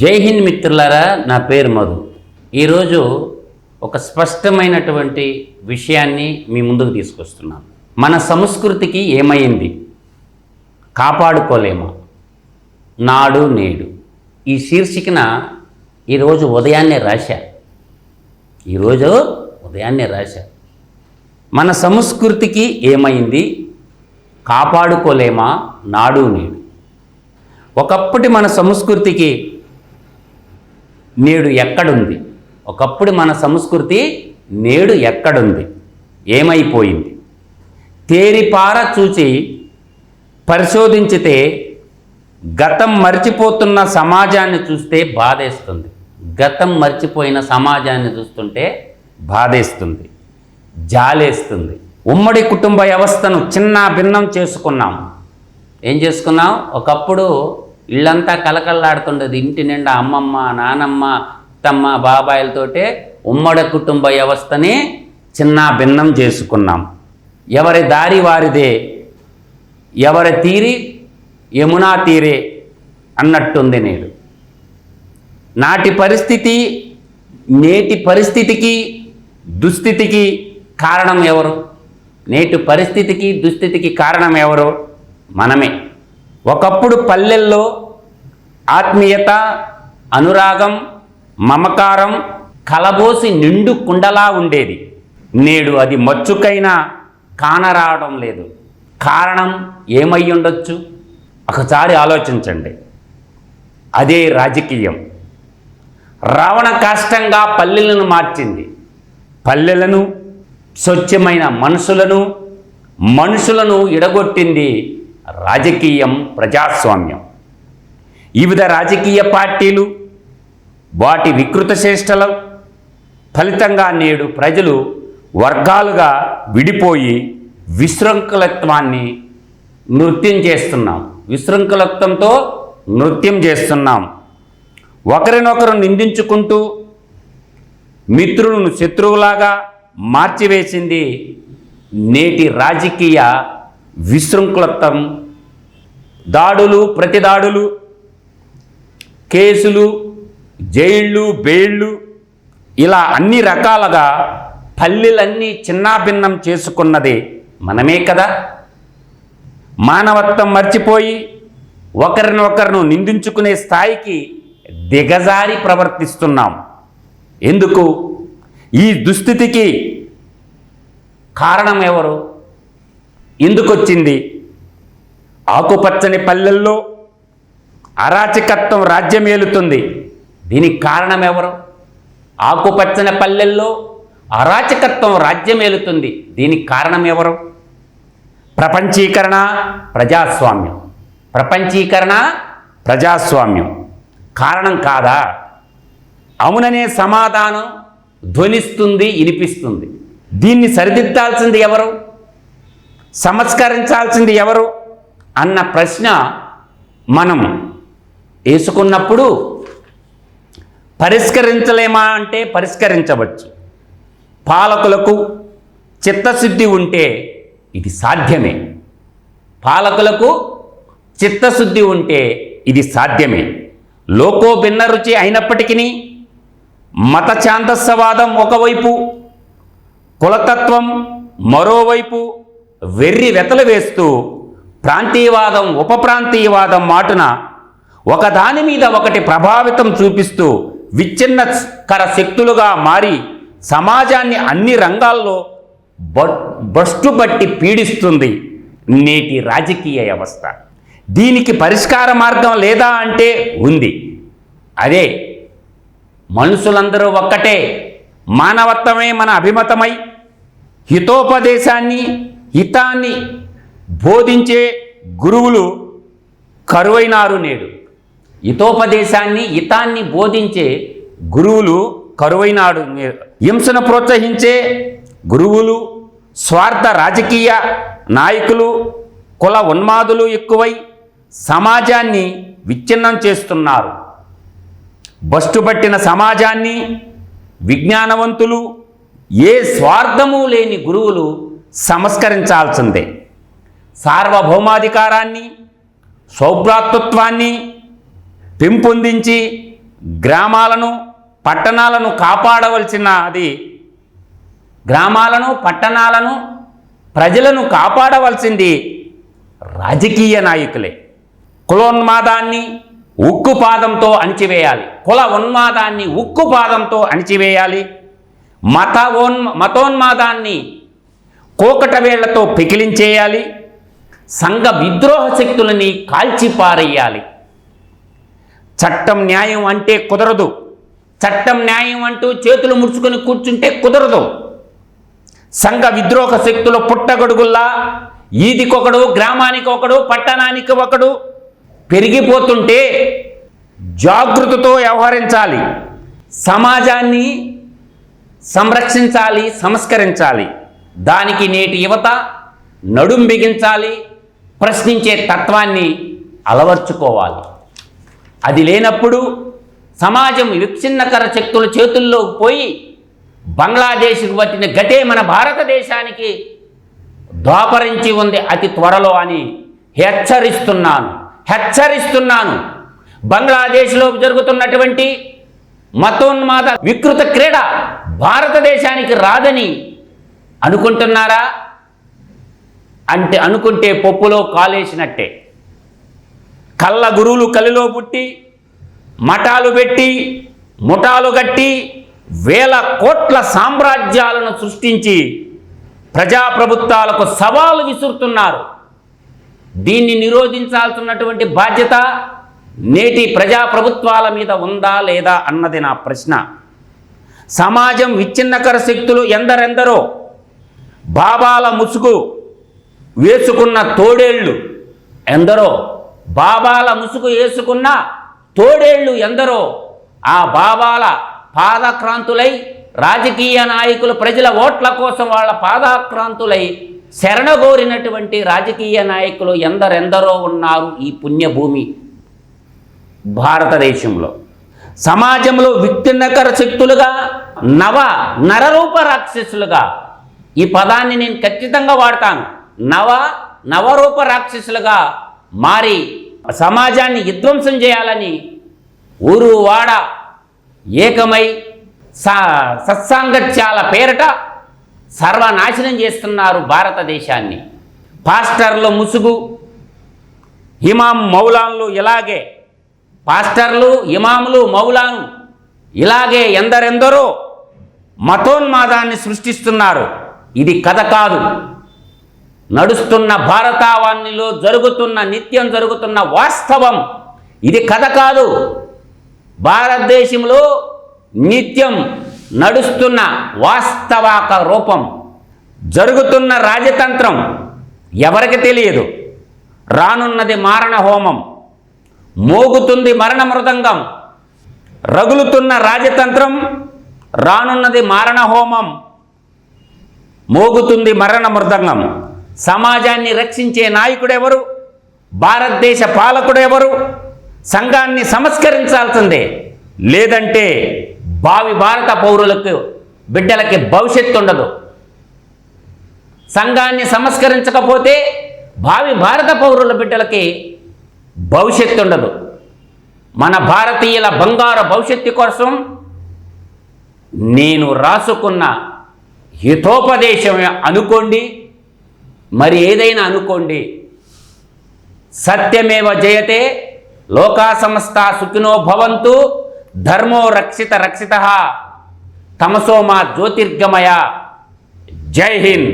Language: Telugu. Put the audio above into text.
జై హింద్ మిత్రులారా నా పేరు మధు. ఈరోజు ఒక స్పష్టమైనటువంటి విషయాన్ని మీ ముందుకు తీసుకొస్తున్నాను. మన సంస్కృతికి ఏమైంది? కాపాడుకోలేమా? నాడు నేడు. ఈ శీర్షికన ఈరోజు ఉదయాన్నే రాశా. ఈరోజు ఉదయాన్నే రాశా. మన సంస్కృతికి ఏమైంది? కాపాడుకోలేమా? నాడు నేడు. ఒకప్పటి మన సంస్కృతికి నేడు ఎక్కడుంది? ఒకప్పుడు మన సంస్కృతి నేడు ఎక్కడుంది? ఏమైపోయింది? తేరిపార చూచి పరిశోధించితే గతం మర్చిపోతున్న సమాజాన్ని చూస్తే బాధేస్తుంది. గతం మర్చిపోయిన సమాజాన్ని చూస్తుంటే బాధేస్తుంది. జాలేస్తుంది. ఉమ్మడి కుటుంబ వ్యవస్థను చిన్న భిన్నం చేసుకున్నాం. ఏం చేసుకున్నాం? ఒకప్పుడు ఇళ్ళంతా కలకల్లాడుతుండేది ఇంటి నిండా అమ్మమ్మ నానమ్మ తమ్మ బాబాయిలతోటే ఉమ్మడి కుటుంబ వ్యవస్థని చిన్న భిన్నం చేసుకున్నాం. ఎవరి దారి వారిదే ఎవరి తీరి యమునా తీరే అన్నట్టుంది నేడు. నాటి పరిస్థితి నేటి పరిస్థితికి దుస్థితికి కారణం ఎవరు? నేటి పరిస్థితికి దుస్థితికి కారణం ఎవరు? మనమే. ఒకప్పుడు పల్లెల్లో ఆత్మీయత అనురాగం మమకారం కలబోసి నిండు కుండలా ఉండేది. నేడు అది మచ్చుకైనా కానరావడం లేదు. కారణం ఏమై ఉండొచ్చు ఒకసారి ఆలోచించండి. అదే రాజకీయం. రావణ కాష్టంగా పల్లెలను మార్చింది. పల్లెలను స్వచ్ఛమైన మనుషులను మనుషులను ఇడగొట్టింది రాజకీయం ప్రజాస్వామ్యం. వివిధ రాజకీయ పార్టీలు వాటి వికృత చేష్టల ఫలితంగా నేడు ప్రజలు వర్గాలుగా విడిపోయి విశృంఖలత్వాన్ని నృత్యం చేస్తున్నాం. విశృంఖలత్వంతో నృత్యం చేస్తున్నాం. ఒకరినొకరు నిందించుకుంటూ మిత్రులను శత్రువులాగా మార్చివేసింది నేటి రాజకీయ విశృంఖలత్వం. దాడులు ప్రతిదాడులు కేసులు జైళ్ళు బెయిళ్ళు ఇలా అన్ని రకాలుగా పల్లెలన్నీ చిన్నాభిన్నం చేసుకున్నది మనమే కదా. మానవత్వం మర్చిపోయి ఒకరినొకరిను నిందించుకునే స్థాయికి దిగజారి ప్రవర్తిస్తున్నాం. ఎందుకు? ఈ దుస్థితికి కారణం ఎవరు? ఎందుకొచ్చింది? ఆకుపచ్చని పల్లెల్లో అరాచకత్వం రాజ్యమేలుతుంది దీనికి కారణం ఎవరు? ఆకుపచ్చని పల్లెల్లో అరాచకత్వం రాజ్యమేలుతుంది దీనికి కారణం ఎవరు? ప్రపంచీకరణ ప్రజాస్వామ్యం. ప్రపంచీకరణ ప్రజాస్వామ్యం. కారణం కాదా? అవుననే సమాధానం ధ్వనిస్తుంది వినిపిస్తుంది. దీన్ని సరిదిద్దాల్సింది ఎవరు? సంస్కరించాల్సింది ఎవరు? అన్న ప్రశ్న మనం వేసుకున్నప్పుడు పరిష్కరించలేమా అంటే పరిష్కరించవచ్చు. పాలకులకు చిత్తశుద్ధి ఉంటే ఇది సాధ్యమే. పాలకులకు చిత్తశుద్ధి ఉంటే ఇది సాధ్యమే. లోకో భిన్న రుచి అయినప్పటికీ మత ఛాందస్సవాదం ఒకవైపు కులతత్వం మరోవైపు వెర్రి వెతలు వేస్తూ ప్రాంతీయవాదం ఉపప్రాంతీయవాదం మాటున ఒకదాని మీద ఒకటి ప్రభావితం చూపిస్తూ విచ్ఛిన్నకర శక్తులుగా మారి సమాజాన్ని అన్ని రంగాల్లో బస్టు బట్టి పీడిస్తుంది నేటి రాజకీయ వ్యవస్థ. దీనికి పరిష్కార మార్గం లేదా అంటే ఉంది. అదే మనుషులందరూ ఒక్కటే మానవత్వమే మన అభిమతమై హితోపదేశాన్ని హితాన్ని బోధించే గురువులు కరువైనారు నేడు. హితోపదేశాన్ని హితాన్ని బోధించే గురువులు కరువైనాడు నేడు హింసను ప్రోత్సహించే గురువులు స్వార్థ రాజకీయ నాయకులు కుల ఉన్మాదులు ఎక్కువై సమాజాన్ని విచ్ఛిన్నం చేస్తున్నారు. బస్టుపట్టిన సమాజాన్ని విజ్ఞానవంతులు ఏ స్వార్థము లేని గురువులు సంస్కరించాల్సిందే. సార్వభౌమాధికారాన్ని సౌభ్రాతృత్వాన్ని పెంపొందించి గ్రామాలను పట్టణాలను కాపాడవలసిన అది గ్రామాలను పట్టణాలను ప్రజలను కాపాడవలసింది రాజకీయ నాయకులే. కులోన్మాదాన్ని ఉక్కు పాదంతో అణిచివేయాలి. కుల ఉన్మాదాన్ని ఉక్కు పాదంతో అణిచివేయాలి. మత ఓన్ మతోన్మాదాన్ని కోకట వేళ్ళతో పెకిలించేయాలి. సంఘ విద్రోహ శక్తులని కాల్చిపారేయాలి. చట్టం న్యాయం అంటే కుదరదు. చట్టం న్యాయం అంటూ చేతులు ముడుచుకొని కూర్చుంటే కుదరదు. సంఘ విద్రోహ శక్తుల పుట్టగొడుగుల్లా ఈదికొకడు గ్రామానికి ఒకడు పట్టణానికి ఒకడు పెరిగిపోతుంటే జాగ్రత్తతో వ్యవహరించాలి. సమాజాన్ని సంరక్షించాలి సంస్కరించాలి. దానికి నేటి యువత నడుం బిగించాలి ప్రశ్నించే తత్వాన్ని అలవర్చుకోవాలి. అది లేనప్పుడు సమాజం విచ్ఛిన్నకర శక్తుల చేతుల్లో పోయి బంగ్లాదేశ్కు వచ్చిన గతే మన భారతదేశానికి దోపరించి ఉంది అతి త్వరలో అని హెచ్చరిస్తున్నాను. హెచ్చరిస్తున్నాను. బంగ్లాదేశ్లో జరుగుతున్నటువంటి మతోన్మాద వికృత క్రీడ భారతదేశానికి రాదని అనుకుంటున్నారా? అంటే అనుకుంటే పప్పులో కాలేసినట్టే. కళ్ళ గురువులు కలిలో పుట్టి మఠాలు పెట్టి ముఠాలు కట్టి వేల కోట్ల సామ్రాజ్యాలను సృష్టించి ప్రజాప్రభుత్వాలకు సవాలు విసురుతున్నారు. దీన్ని నిరోధించాల్సినటువంటి బాధ్యత నేటి ప్రజాప్రభుత్వాల మీద ఉందా లేదా అన్నది నా ప్రశ్న. సమాజం విచ్ఛిన్నకర శక్తులు ఎందరెందరో బాబాల ముసుగు వేసుకున్న తోడేళ్ళు ఎందరో? బాబాల ముసుగు వేసుకున్న తోడేళ్ళు ఎందరో? ఆ బాబాల పాదక్రాంతులై రాజకీయ నాయకులు ప్రజల ఓట్ల కోసం వాళ్ళ పాదాక్రాంతులై శరణగోరినటువంటి రాజకీయ నాయకులు ఎందరెందరో ఉన్నారు ఈ పుణ్యభూమి భారతదేశంలో. సమాజంలో విక్తిన్నకర శక్తులుగా నవ నరరూప రాక్షసులుగా ఈ పదాన్ని నేను ఖచ్చితంగా వాడతాను. నవ నవరూప రాక్షసులుగా మారి సమాజాన్ని విధ్వంసం చేయాలని ఊరు వాడ ఏకమై సత్సాంగత్యాల పేరట సర్వనాశనం చేస్తున్నారు భారతదేశాన్ని. పాస్టర్ల ముసుగు ఇమాం మౌలాన్లు ఇలాగే. పాస్టర్లు ఇమాములు మౌలాను ఇలాగే ఎందరెందరో మతోన్మాదాన్ని సృష్టిస్తున్నారు. ఇది కథ కాదు. నడుస్తున్న భారతావాణిలో జరుగుతున్న నిత్యం జరుగుతున్న వాస్తవం. ఇది కథ కాదు. భారతదేశంలో నిత్యం నడుస్తున్న వాస్తవాక రూపం. జరుగుతున్న రాజతంత్రం ఎవరికి తెలియదు. రానున్నది మారణ హోమం మోగుతుంది మరణ మృదంగం రగులుతున్న రాజతంత్రం రానున్నది మారణ హోమం మోగుతుంది మరణ మృదంగం. సమాజాన్ని రక్షించే నాయకుడెవరు? భారతదేశ పాలకుడెవరు? సంఘాన్ని సంస్కరించాల్సిందే. లేదంటే భావి భారత పౌరులకు బిడ్డలకి భవిష్యత్తు ఉండదు. సంఘాన్ని సంస్కరించకపోతే భావి భారత పౌరుల బిడ్డలకి భవిష్యత్తు ఉండదు. మన భారతీయుల బంగారు భవిష్యత్తు కోసం నేను రాసుకున్న హితోపదేశమే అనుకోండి మరి ఏదైనా అనుకోండి సత్యమేవ జయతే లోకా సమస్త సుఖినో భవంతు ధర్మో రక్షిత రక్షిత తమసోమా జ్యోతిర్గమయ. జై హింద్.